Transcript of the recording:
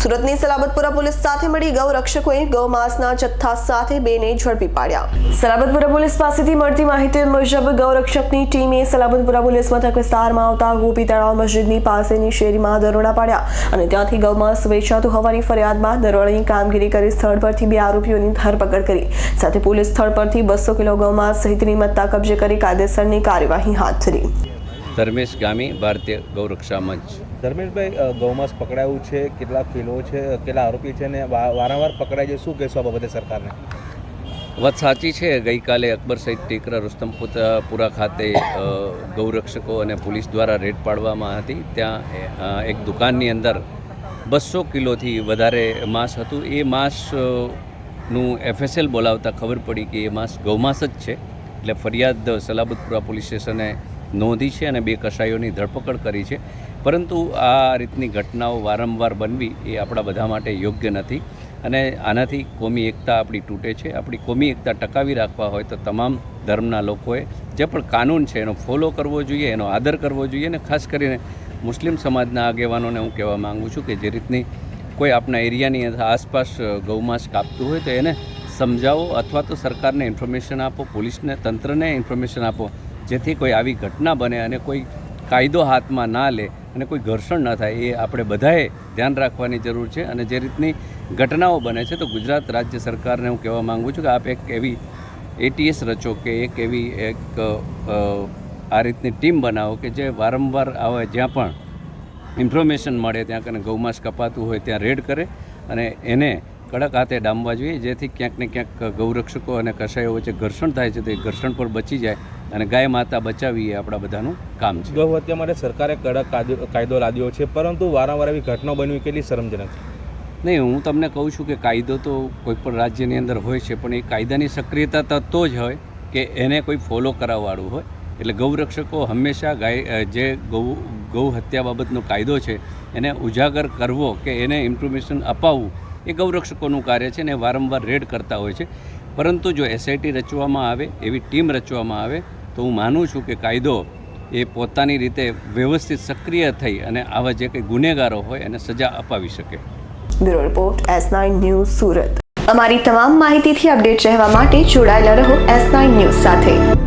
સુરતની સલાબતપુરા પોલીસ સાથે મળી ગૌ રક્ષકોએ ગૌ માંસના જથ્થા સાથે બેને ઝડપી પાડ્યા. સલાબતપુરા પોલીસ પાસેથી મળતી માહિતી મુજબ ગૌ રક્ષકની ટીમે સલાબતપુરા પોલીસ મથક વિસ્તારમાં આવતા ગોપી તળાવ મસ્જિદની પાસેની શેરીમાં દરોડા પાડ્યા અને ત્યાંથી ગૌ માંસ વેચાતું હોવાની ફરિયાદમાં દરોડાની કામગીરી કરી સ્થળ પરથી બે આરોપીઓની ધરપકડ કરી. સાથે પોલીસ સ્થળ પરથી બસો કિલો ગૌ માંસ સહિતની મત્તા કબજે કરી કાયદેસરની કાર્યવાહી હાથ ધરી. ધર્મેશ ગામી ભારતીય ગૌરક્ષા મંચ. ધર્મેશભાઈ ગૌમાંસ પકડાયું છે કેટલા કિલો છે કેટલા આરોપી છે ને વારંવાર પકડાય છે શું કહેશો આ બાબતે સરકારને? વાત સાચી છે ગઈકાલે અકબર સહિત ટેકરા રુસ્તમપુરા ખાતે ગૌરક્ષકો અને પોલીસ દ્વારા રેડ પાડવામાં હતી. ત્યાં એક દુકાનની અંદર બસો કિલોથી વધારે માંસ હતું. એ માંસનું એફએસએલ બોલાવતા ખબર પડી કે એ માંસ ગૌમાંસ જ છે. એટલે ફરિયાદ સલાબતપુરા પોલીસ સ્ટેશને નોંધી છે અને બે કસાઈઓની ધરપકડ કરી છે. પરંતુ આ રીતની ઘટનાઓ વારંવાર બનવી એ આપણા બધા માટે યોગ્ય નથી. અને આનાથી કોમી એકતા આપણી તૂટે છે. આપણી કોમી એકતા ટકાવી રાખવા હોય તો તમામ ધર્મના લોકોએ જે પણ કાનૂન છે એનો ફોલો કરવો જોઈએ, એનો આદર કરવો જોઈએ અને ખાસ કરીને મુસ્લિમ સમાજના આગેવાનોને હું કહેવા માગું છું કે જે રીતની કોઈ આપણા એરિયાની આસપાસ ગૌમાંસ કાપતું હોય તો એને સમજાવો અથવા તો સરકારને ઇન્ફોર્મેશન આપો, પોલીસને, તંત્રને ઇન્ફોર્મેશન આપો. જેથી કોઈ આવી ઘટના બને અને કોઈ કાયદો હાથમાં ના લે અને કોઈ ઘર્ષણ ન થાય, એ આપણે બધાએ ધ્યાન રાખવાની જરૂર છે. અને જે રીતની ઘટનાઓ બને છે, તો ગુજરાત રાજ્ય સરકારને હું કહેવા માગું છું કે આપ એક એવી એટીએસ રચો કે એક એવી એક આ રીતની ટીમ બનાવો કે જે વારંવાર આવે જ્યાં પણ ઇન્ફોર્મેશન મળે, ત્યાં કને ગૌમાંસ કપાતું હોય, ત્યાં રેડ કરે અને એને કડક હાથે ડામવા જોઈએ જેથી ક્યાંક ને ક્યાંક ગૌરક્ષકો અને કસાયો વચ્ચે ઘર્ષણ થાય છે તો એ ઘર્ષણ પર બચી જાય અને ગાય માતા બચાવી એ આપણા બધાનું કામ છે. ગૌ હત્યા માટે સરકારે કડક કાયદો- લાદ્યો છે પરંતુ વારંવાર એવી ઘટના બનવી કેટલી શરમજનક? નહીં હું તમને કહું છું કે કાયદો તો કોઈ પણ રાજ્યની અંદર હોય છે પણ એ કાયદાની સક્રિયતા તો જ હોય કે એને કોઈ ફોલો કરાવવાળું હોય. એટલે ગૌરક્ષકો હંમેશા ગાય જે ગૌ ગૌ હત્યા બાબતનો કાયદો છે એને ઉજાગર કરવો કે એને ઇન્ફોર્મેશન અપાવવું એ ગૌરક્ષકોનું કાર્ય છે ને વારંવાર રેડ કરતા હોય છે. પરંતુ જો એસઆઈટી રચવામાં આવે, એવી ટીમ રચવામાં આવે, તો હું માનું છું કે કાયદો એ પોતાની રીતે વ્યવસ્થિત સક્રિય થઈ અને આવા જે કંઈ ગુનેગારો હોય એને સજા અપાવી શકે. Bureau report, S nine news Surat. અમારી તમામ માહિતીથી અપડેટ રહેવા માટે જોડાયેલા રહો એસ નાઇન ન્યૂઝ સાથે.